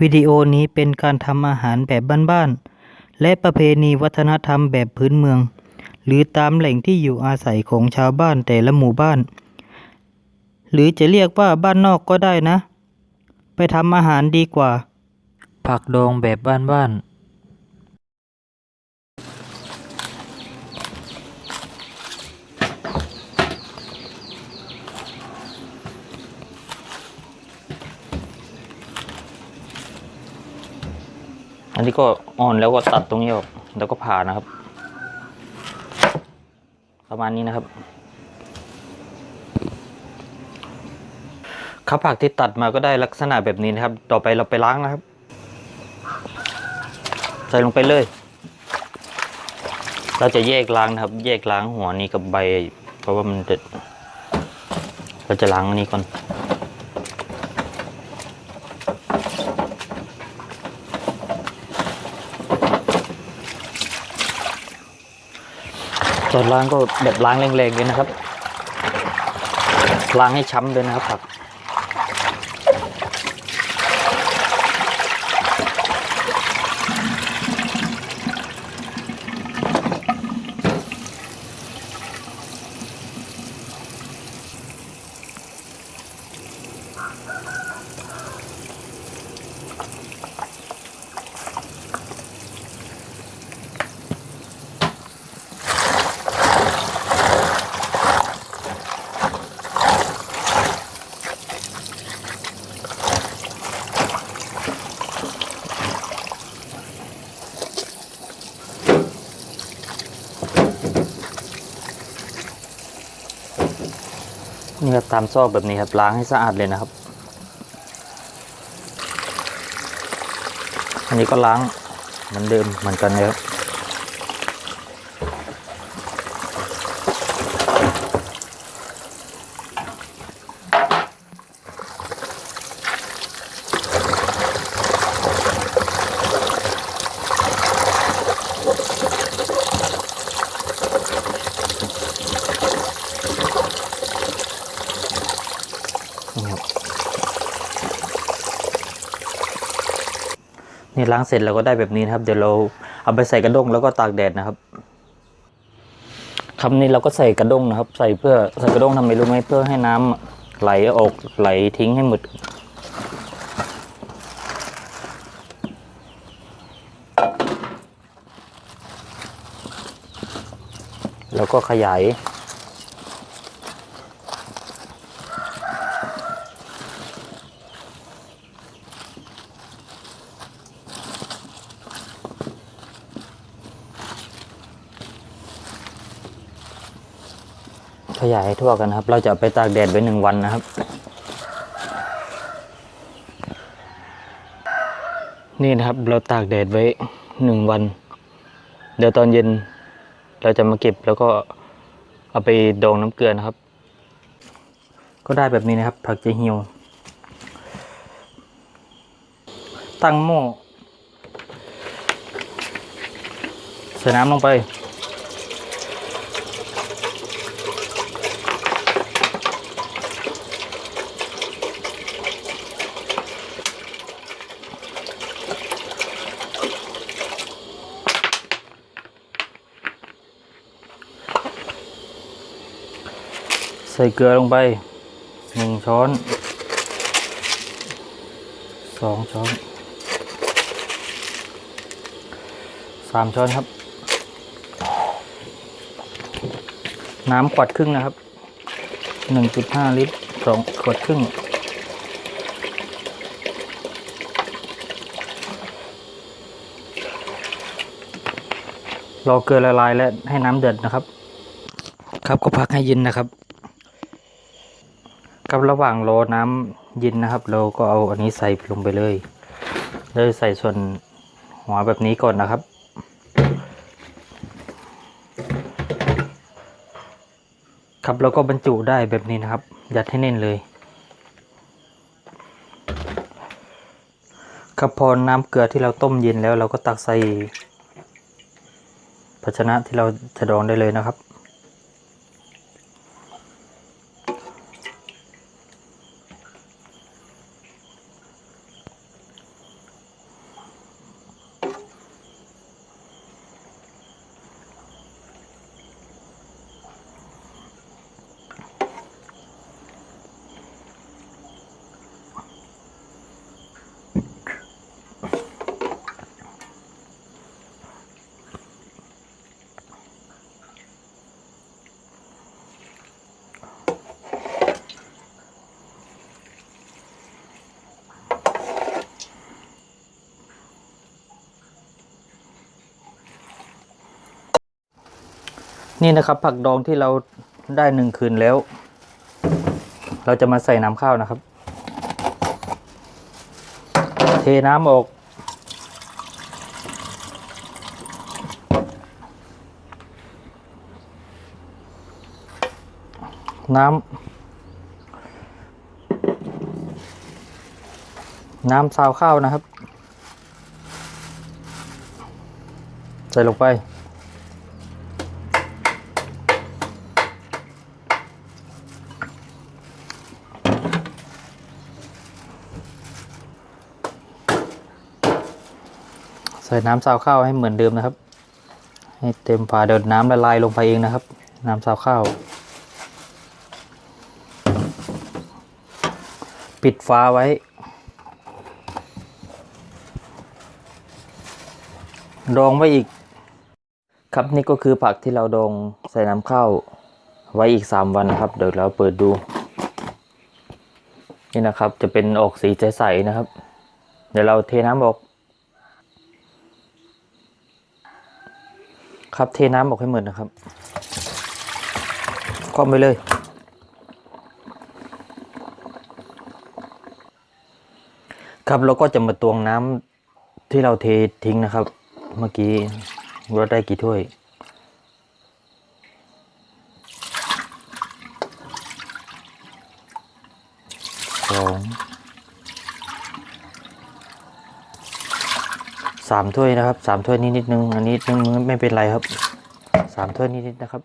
วิดีโอนี้เป็นการทำอาหารแบบบ้านๆ และประเพณีวัฒนธรรมแบบพื้นเมือง หรือตามแหล่งที่อยู่อาศัยของชาวบ้านแต่ละหมู่บ้าน หรือจะเรียกว่าบ้านนอกก็ได้นะ ไปทำอาหารดีกว่า ผักดองแบบบ้านๆ นนี้ก็อ่อนแล้วก็ตัดตรงนี้ออกแล้วก็ผ่านะครับ ประมาณนี้นะครับข้าวผักที่ตัดมาก็ได้ลักษณะแบบนี้นะครับ ต่อไปเราไปล้างนะครับ ใส่ลงไปเลย เราจะแยกล้างนะครับ แยกล้างหัวนี้กับใบ เพราะว่ามันจะเราจะล้างอันนี้ก่อน ตอนล้างก็แบบล้างแรงๆเลยนะครับ ล้างให้ช้ำเลยนะครับผัก นี่ครับตามซอกแบบนี้ครับล้างให้สะอาดเลยนะครับ อันนี้ก็ล้างเหมือนเดิมเหมือนกันนะครับ ล้างเสร็จเราก็ได้แบบนี้นะครับ เดี๋ยวเราเอาไปใส่กระด้งแล้วก็ตากแดดนะครับคำนี้เราก็ใส่กระด้งนะครับ ใส่เพื่อใส่กระด้งทำไมรู้ไหมเพื่อให้น้ำไหลออกไหลทิ้งให้หมดแล้วก็ขยาย ยายให้ทั่วกันนะครับ เราจะไปตากแดดไว้หนึ่งวันนะครับ นี่นะครับเราตากแดดไว้หนึ่งวัน เดี๋ยวตอนเย็นเราจะมาเก็บแล้วก็เอาไปดองน้ำเกลือนะครับ ก็ได้แบบนี้นะครับ ผักจะเหี่ยว ตั้งหม้อใส่น้ำลงไป ส่เกลือลงไปหนึ่งช้อนสองช้อนสามช้อนครับ น้ำขวดครึ่งนะครับหนึ่งจุดห้าลิตรสองขวดครึ่งรอเกลือละลายและให้น้ำเดือดนะครับ ครับก็พักให้เย็นนะครับ กับระหว่างรอน้ำเย็นนะครับ เราก็เอาอันนี้ใส่ลงไปเลยเราจะใส่ส่วนหัวแบบนี้ก่อนนะครับ ครับแล้วก็บรรจุได้แบบนี้นะครับ ยัดให้แน่นเลย ครับพอน้ำเกลือที่เราต้มเย็นแล้วเราก็ตักใส่ภาชนะที่เราจะดองได้เลยนะครับ นี่นะครับผักดองที่เราได้หนึ่งคืนแล้ว เราจะมาใส่น้ำข้าวนะครับ เทน้ำออก น้ำน้ำซาวข้าวนะครับ ใส่ลงไป ใส่น้ำซาวข้าวให้เหมือนเดิมนะครับ ให้เต็มฝาเดี๋ยวน้ำละลายลงไปเองนะครับ น้ำซาวข้าว ปิดฝาไว้ ดองไว้อีก ครับนี่ก็คือผักที่เราดองใส่น้ำข้าวไว้อีกสามวันนะครับ เดี๋ยวเราเปิดดู นี่นะครับจะเป็นออกสีใสๆนะครับ เดี๋ยวเราเทน้ำออก ครับเทน้ำออกให้หมดนะครับคว่ำไปเลย ครับเราก็จะมาตวงน้ำที่เราเททิ้งนะครับ เมื่อกี้ว่าได้กี่ถ้วยสอง สามถ้วยนะครับสามถ้วยนิดนิดนึงอันนี้นึงไม่เป็นไรครับสามถ้วยนิดนิดนะครับ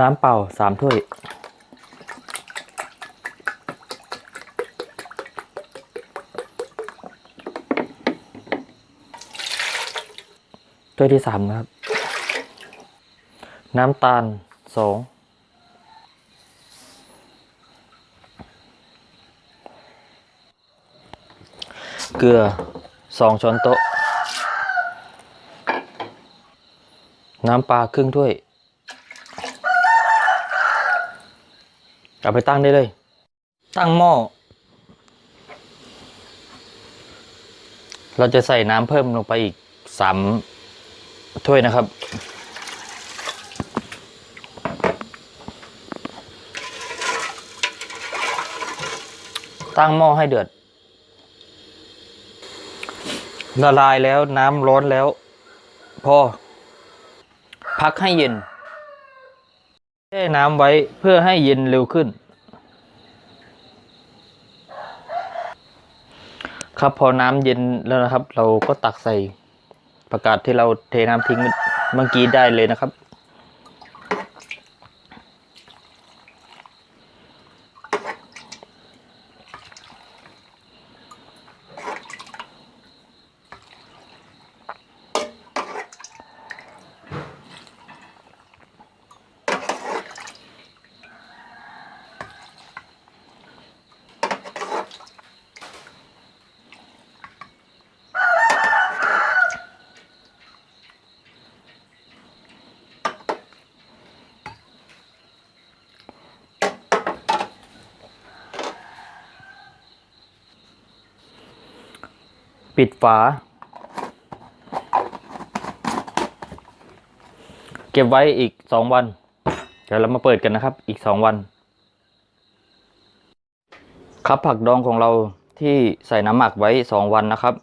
น้ำเปล่าสามถ้วยถ้วยที่สามนะครับ น้ำตาลสอง เกลือสองช้อนโต๊ะ น้ำปลาครึ่งถ้วย เอาไปตั้งได้เลย ตั้งหม้อ เราจะใส่น้ำเพิ่มลงไปอีกสามถ้วยนะครับตั้งหม้อให้เดือด ละลายแล้วน้ำร้อนแล้ว พอ พักให้เย็นแช่น้ำไว้เพื่อให้เย็นเร็วขึ้น ครับพอน้ำเย็นแล้วนะครับ เราก็ตักใส่ประกาศที่เราเทน้ำทิ้งเมื่อกี้ได้เลยนะครับ ปิดฝา เก็บไว้อีกสองวัน เดี๋ยวเรามาเปิดกันนะครับ อีกสองวัน ครับผักดองของเราที่ใส่น้ำหมักไว้สองวันนะครับ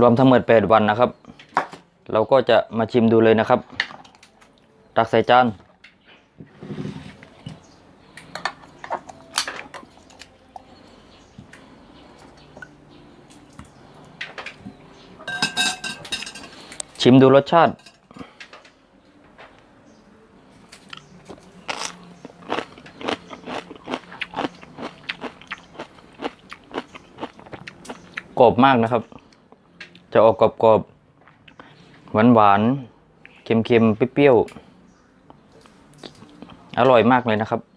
รวมทั้งหมดแปดวันนะครับ เราก็จะมาชิมดูเลยนะครับ ตักใส่จาน ชิมดูรสชาติ กรอบมากนะครับ จะออกกรอบกรอบหวานหวานๆเค็มๆ เปรี้ยวๆ อร่อยมากเลยนะครับ